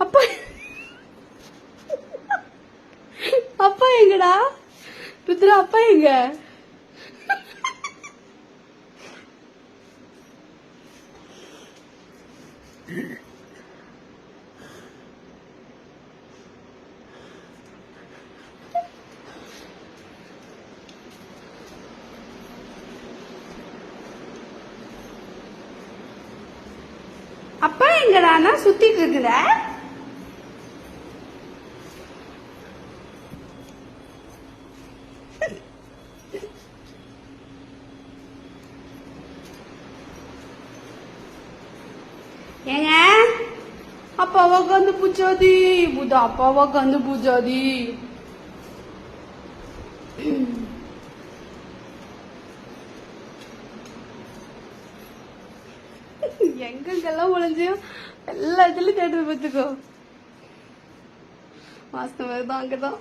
அப்பா. அப்பா எங்கடா? ருத்ரா அப்பா எங்க? அப்பா எங்கடா? நான் சுத்திட்டு இருக்குதா ஏங்க? அப்பாவா கந்து பூச்சாதி. புதா அப்பாவா கந்து பூச்சாதி. எங்கெங்கெல்லாம் ஒளிஞ்சியோ எல்லா இடத்துலயும் தேட்டர் பார்த்துக்கோ. வாசனை வருதான் அங்கதான்.